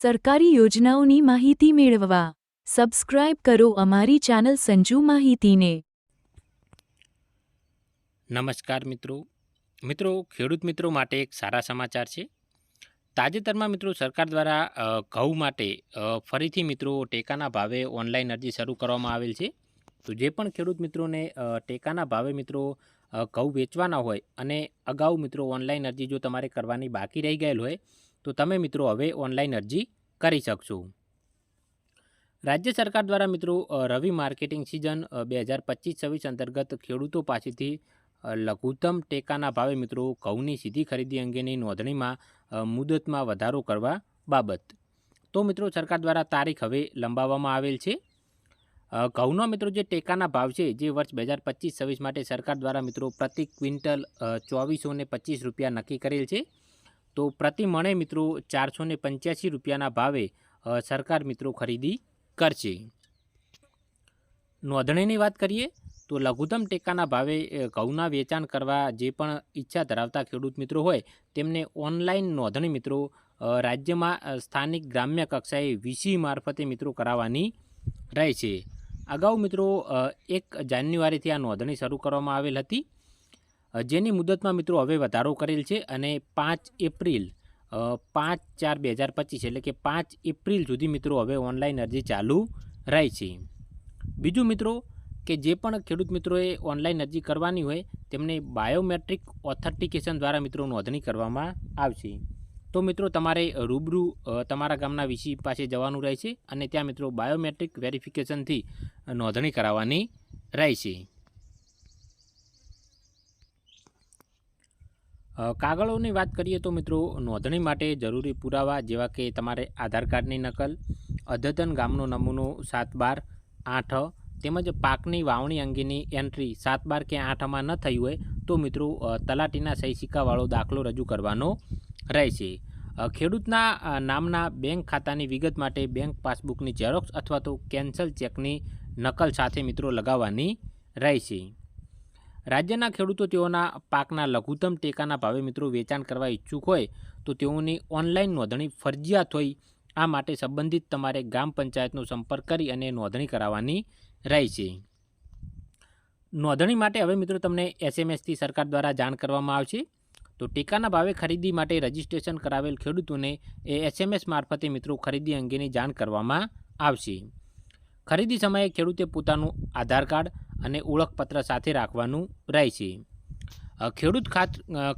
સરકારી યોજનાઓની માહિતી મેળવવા. સબસ્ક્રાઇબ કરો અમારી ચેનલ સંજુ માહિતીને. નમસ્કાર મિત્રો. મિત્રો, ખેડૂત મિત્રો માટે એક સારા સમાચાર છે. તાજેતરમાં મિત્રો સરકાર દ્વારા ઘઉં માટે ફરીથી મિત્રો ટેકાના ભાવે ઓનલાઈન અરજી શરૂ કરવામાં આવેલ છે. તો જે પણ ખેડૂત મિત્રોને ટેકાના ભાવે મિત્રો ઘઉં વેચવાના હોય અને અગાઉ મિત્રો ઓનલાઈન અરજી જો તમારે કરવાની બાકી રહી ગયેલ હોય તો તમે મિત્રો હવે ઓનલાઈન અરજી કરી શકશો. રાજ્ય સરકાર દ્વારા મિત્રો રવિ માર્કેટિંગ સિઝન બે હજાર પચીસ છવ્વીસ અંતર્ગત ખેડૂતો પાસેથી લઘુત્તમ ટેકાના ભાવે મિત્રો ઘઉંની સીધી ખરીદી અંગેની નોંધણીમાં મુદતમાં વધારો કરવા બાબત. તો મિત્રો સરકાર દ્વારા તારીખ હવે લંબાવવામાં આવેલ છે. ઘઉંનો મિત્રો જે ટેકાના ભાવ છે જે વર્ષ બે હજાર પચીસ છવ્વીસ માટે સરકાર દ્વારા મિત્રો પ્રતિ ક્વિન્ટલ ચોવીસો પચીસ રૂપિયા નક્કી કરેલ છે. તો પ્રતિ મણે મિત્રો ચારસો ને પંચ્યાસી રૂપિયાના ભાવે સરકાર મિત્રો ખરીદી કરશે. નોંધણીની વાત કરીએ, તો લઘુત્તમ ટેકાના ભાવે ઘઉંના વેચાણ કરવા જે પણ ઈચ્છા ધરાવતા ખેડૂત મિત્રો હોય, તેમને ઓનલાઈન નોંધણી મિત્રો રાજ્યમાં સ્થાનિક ગ્રામ્ય કક્ષાએ વીસી મારફતે મિત્રો કરાવવાની રહે છે અગાઉ મિત્રો એક જાન્યુઆરીથી આ નોંધણી શરૂ કરવામાં આવેલ હતી. જેની મુદતમાં મિત્રો હવે વધારો કરેલ છે અને પાંચ એપ્રિલ પાંચ ચાર બે હજાર પચીસ એટલે કે પાંચ એપ્રિલ સુધી મિત્રો હવે ઓનલાઈન અરજી ચાલુ રહે છે. બીજું મિત્રો કે જે પણ ખેડૂત મિત્રોએ ઓનલાઈન અરજી કરવાની હોય તેમને બાયોમેટ્રિક ઓથેન્ટિકેશન દ્વારા મિત્રો નોંધણી કરવામાં આવશે. તો મિત્રો તમારે રૂબરૂ તમારા ગામના વીસી પાસે જવાનું રહેશે અને ત્યાં મિત્રો બાયોમેટ્રિક વેરિફિકેશનથી નોંધણી કરાવવાની રહેશે. કાગળોની વાત કરીએ તો મિત્રો, નોંધણી માટે જરૂરી પુરાવા જેવા કે તમારે આધાર કાર્ડની નકલ, અદ્યતન ગામનો નમૂનો સાત બાર આઠ, તેમજ પાકની વાવણી અંગેની એન્ટ્રી સાત બાર કે આઠમાં ન થઈ હોય તો મિત્રો તલાટીના સહી સિક્કાવાળો દાખલો રજૂ કરવાનો રહેશે. ખેડૂતના નામના બેંક ખાતાની વિગત માટે બેંક પાસબુકની ઝેરોક્સ અથવા તો કેન્સલ ચેકની નકલ સાથે મિત્રો લગાવવાની રહેશે. રાજ્યના ખેડૂતો તેઓના પાકના લઘુત્તમ ટેકાના ભાવે મિત્રો વેચાણ કરવા ઈચ્છુક હોય તો તેઓની ઓનલાઈન નોંધણી ફરજિયાત હોય. આ માટે સંબંધિત તમારે ગ્રામ પંચાયતનો સંપર્ક કરી અને નોંધણી કરાવવાની રહેશે. નોંધણી માટે હવે મિત્રો તમને એસએમએસથી સરકાર દ્વારા જાણ કરવામાં આવશે. તો ટેકાના ભાવે ખરીદી માટે રજીસ્ટ્રેશન કરાવેલ ખેડૂતોને એ એસએમએસ મારફતે મિત્રો ખરીદી અંગેની જાણ કરવામાં આવશે. ખરીદી સમયે ખેડૂતે પોતાનું આધાર કાર્ડ અને ઓળખપત્ર સાથે રાખવાનું રહેશે ખેડૂત ખાત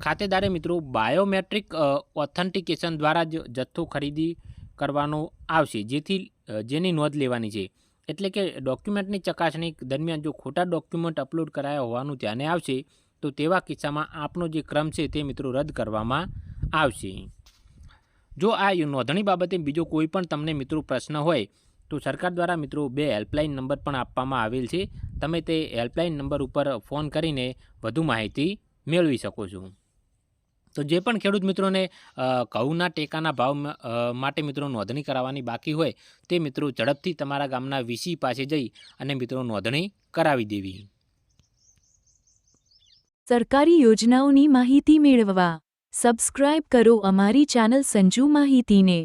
ખાતેદારે મિત્રો બાયોમેટ્રિક ઓથેન્ટિકેશન દ્વારા જ જથ્થો ખરીદી કરવાનો આવશે, જેથી જેની નોંધ લેવાની છે. એટલે કે ડોક્યુમેન્ટની ચકાસણી દરમિયાન જો ખોટા ડોક્યુમેન્ટ અપલોડ કરાયા હોવાનું ધ્યાને આવશે, તો તેવા કિસ્સામાં આપનો જે ક્રમ છે તે મિત્રો રદ કરવામાં આવશે. જો આ નોંધણી બાબતે બીજો કોઈ પણ તમને મિત્રો પ્રશ્ન હોય તો સરકાર દ્વારા મિત્રો બે હેલ્પલાઇન નંબર પણ આપવામાં આવેલ છે. તમે તે હેલ્પલાઇન નંબર ઉપર ફોન કરીને વધુ માહિતી મેળવી શકો છો. તો જે પણ ખેડૂત મિત્રોને ઘઉંના ટેકાના ભાવ માટે મિત્રો નોંધણી કરાવવાની બાકી હોય, તે મિત્રો ઝડપથી તમારા ગામના વીસી પાસે જઈ અને મિત્રો નોંધણી કરાવી દેવી. સરકારી યોજનાઓની માહિતી મેળવવા સબસ્ક્રાઇબ કરો અમારી ચેનલ સંજુ માહિતીને.